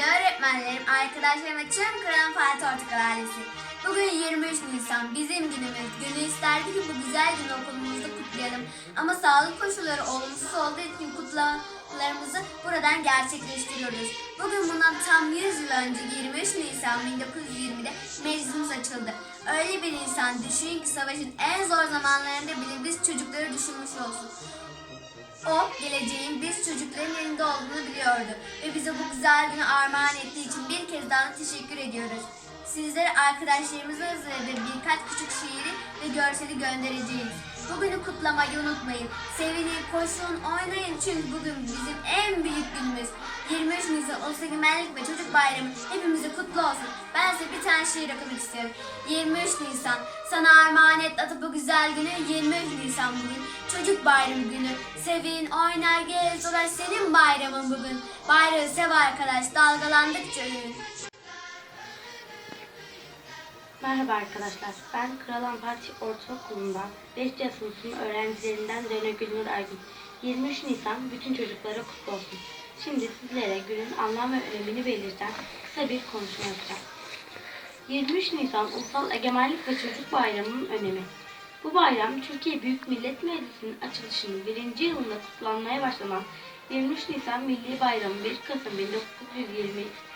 sevgili öğretmenlerim, arkadaşlarım ve tüm Kıran Fatih Ortakal ailesi. Bugün 23 Nisan, bizim günümüz. Günü isterdi ki bu güzel günü okulumuzda kutlayalım. Ama sağlık koşulları olumsuz olduğu için kutlamalarımızı buradan gerçekleştiriyoruz. Bugün bundan tam 100 yıl önce 23 Nisan 1920'de meclisimiz açıldı. Öyle bir insan düşünün ki savaşın en zor zamanlarında bile biz çocukları düşünmüş olsun. O geleceğin biz çocukların elinde olduğunu biliyordu ve bize bu güzel günü armağan ettiği için bir kez daha teşekkür ediyoruz. Sizlere arkadaşlarımızın hazırladığı birkaç küçük şiiri ve görseli göndereceğiz. Bugünü kutlamayı unutmayın. Sevinin, koşun, oynayın çünkü bugün bizim en büyük günümüz. 23 Nisan Ulusal Egemenlik ve Çocuk Bayramı hepimize kutlu olsun. Ben size bir tane şiir okumak istiyorum. 23 Nisan sana armağan et atıp bu güzel günü 23 Nisan bugün. Çocuk bayramı günü. Sevin, oynar, gez, dolaş senin bayramın bugün. Bayrağı sev arkadaş, dalgalandıkça övün. Merhaba arkadaşlar. Ben Kralan Parti Ortaokulu'ndan 5. sınıfın öğrencilerinden Döne Gülnur Aygün. 23 Nisan bütün çocuklara kutlu olsun. Şimdi sizlere günün anlam ve önemini belirten kısa bir konuşma yapacağım. 23 Nisan Ulusal Egemenlik ve Çocuk Bayramı'nın önemi. Bu bayram Türkiye Büyük Millet Meclisi'nin açılışının birinci yılında kutlanmaya başlanan 23 Nisan Milli Bayramı 1 Kasım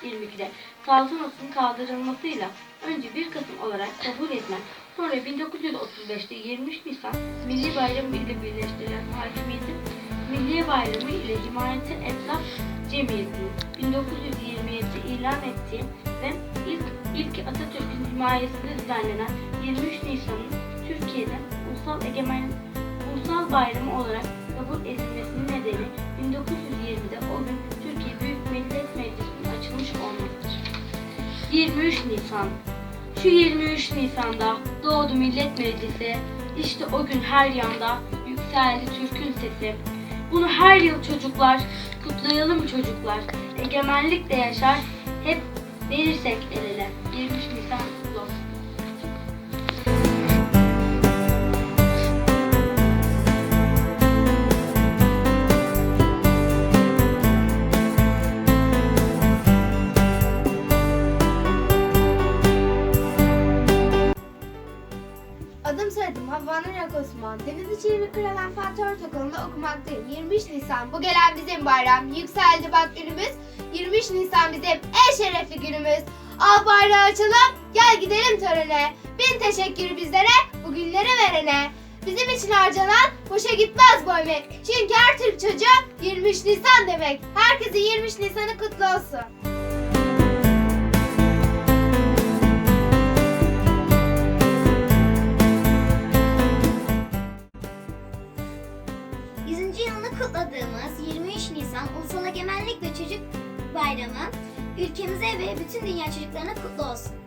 1922'de saltanatın kaldırılmasıyla önce 1 Kasım olarak kabul edilen sonra 1935'te 23 Nisan Milli Bayramı ile birleştirilen hakimiyetin Milli Bayramı ile Cumhuriyeti Etraf Cemiyeti'nin 1927'de ilan ettiği ve ilk, ilk Atatürk'ün himayesinde düzenlenen 23 Nisan'ın Türkiye'de ulusal egemen ulusal bayramı olarak 23 Nisan Şu 23 Nisan'da doğdu Millet Meclisi. İşte o gün her yanda yükseldi Türk'ün sesi. Bunu her yıl çocuklar, kutlayalım çocuklar. Egemenlikle yaşar, hep verirsek el ele. 23 Nisan Ortaokulu'nda okumaktayım. 23 Nisan bu gelen bizim bayram. Yükseldi bak günümüz. 23 Nisan bizim en şerefli günümüz. Al bayrağı açalım, gel gidelim törene. Bin teşekkür bizlere, bu günleri verene. Bizim için harcanan boşa gitmez bu emek. Çünkü her Türk çocuğu 23 Nisan demek. Herkesin 23 Nisan'ı kutlu olsun. Yılını kutladığımız 23 Nisan Ulusal Egemenlik ve Çocuk Bayramı ülkemize ve bütün dünya çocuklarına kutlu olsun.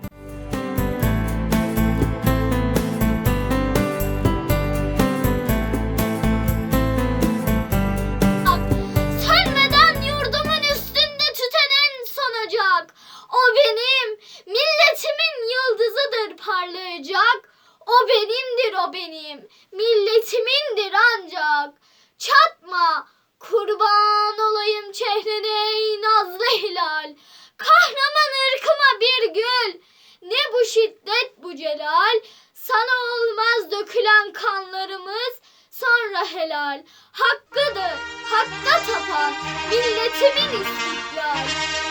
Kurban olayım çehrene ey nazlı hilal. Kahraman ırkıma bir gül, ne bu şiddet bu celal. Sana olmaz dökülen kanlarımız, sonra helal. Hakkıdır, hakka tapan, milletimin istiklal.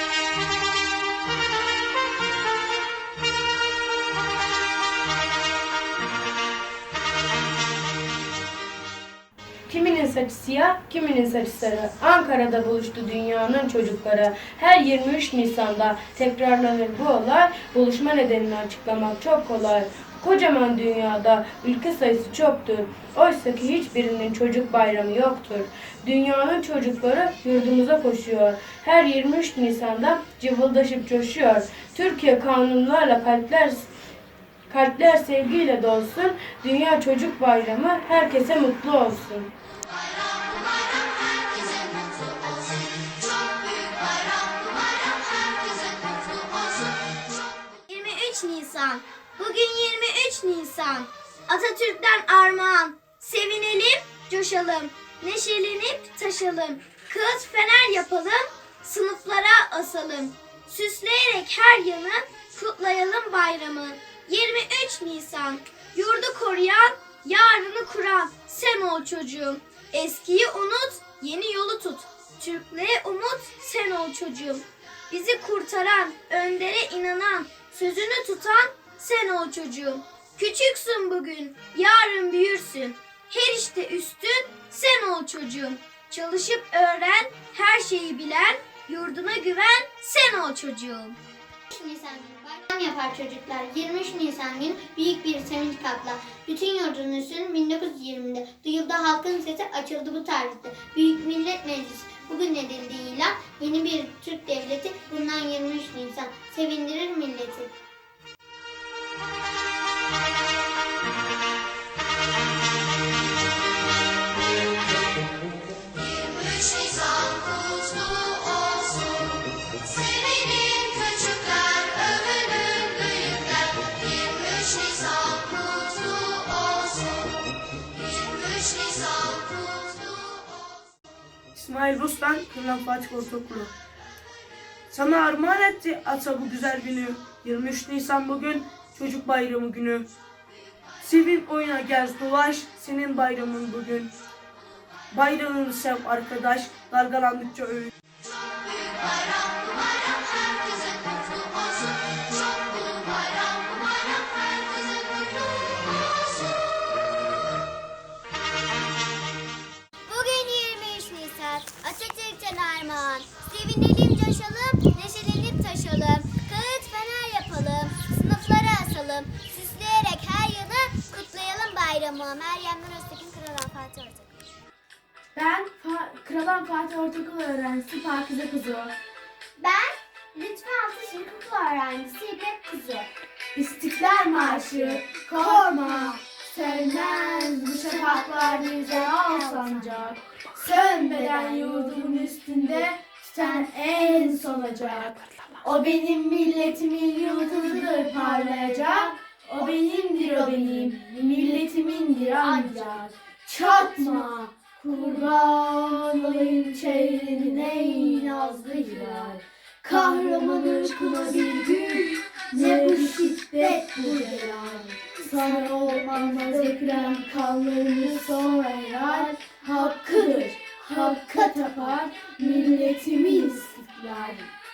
Kiminin saçı siyah, kiminin saçı sarı. Ankara'da buluştu dünyanın çocukları. Her 23 Nisan'da tekrarlanır bu olay. Buluşma nedenini açıklamak çok kolay. Kocaman dünyada ülke sayısı çoktur. Oysa ki hiçbirinin çocuk bayramı yoktur. Dünyanın çocukları yurdumuza koşuyor. Her 23 Nisan'da cıvıldaşıp coşuyor. Türkiye kanunlarla kalpler Kalpler sevgiyle dolsun. Dünya Çocuk Bayramı herkese mutlu olsun. Nisan. Atatürk'ten armağan. Sevinelim, coşalım. Neşelenip taşalım. Kağıt fener yapalım. Sınıflara asalım. Süsleyerek her yanı kutlayalım bayramı. 23 Nisan Yurdu koruyan, yarını kuran sen ol çocuğum. Eskiyi unut, yeni yolu tut. Türklüğe umut sen ol çocuğum. Bizi kurtaran, öndere inanan, sözünü tutan sen ol çocuğum. Küçüksün bugün, yarın büyürsün. Her işte üstün sen ol çocuğum. Çalışıp öğren, her şeyi bilen, yurduna güven sen ol çocuğum. 23 Nisan günü bayram yapar çocuklar. 23 Nisan günü büyük bir sevinç kaplar. Bütün yurdun üstünün 1920'de duyuldu halkın sesi açıldı bu tarihte. Büyük Millet Meclisi bugün edildi ilan. Yeni bir Türk devleti bundan 23 Nisan sevindirir milleti. İsmail Ruslan, Kırlan Fatih Ortaokulu. Sana armağan etti ata bu güzel günü. 23 Nisan bugün çocuk bayramı günü. Sevin oyna gez dolaş, senin bayramın bugün. Bayrağını sev arkadaş, dalgalandıkça bu bayram Armağan. Sevinelim, coşalım, neşelenip taşalım. Kağıt fener yapalım, sınıflara asalım. Süsleyerek her yanı kutlayalım bayramı. Meryem Nur Öztekin Kralan Fatih Ortak. Ben Fa- Kralan Fatih Ortaokulu öğrencisi Pakize Kuzu. Ben Lütfü Altı İlkokulu öğrencisi İpek Kuzu. İstiklal Marşı korma sönmez bu şafaklar bize al sancak. Sönmeden yurdumun sen en son ocak. O benim milletimin yıldızıdır parlayacak. O benimdir o benim, milletimindir ancak. Çatma, kurban olayım çeyreğin ey nazlı hilal. Kahramanı kula bir gün, ne bu şiddet bu helal. Sana olmaz ekrem kanlarını sonra yarar. Hakkıdır, hakka tapar, milletim Verdade.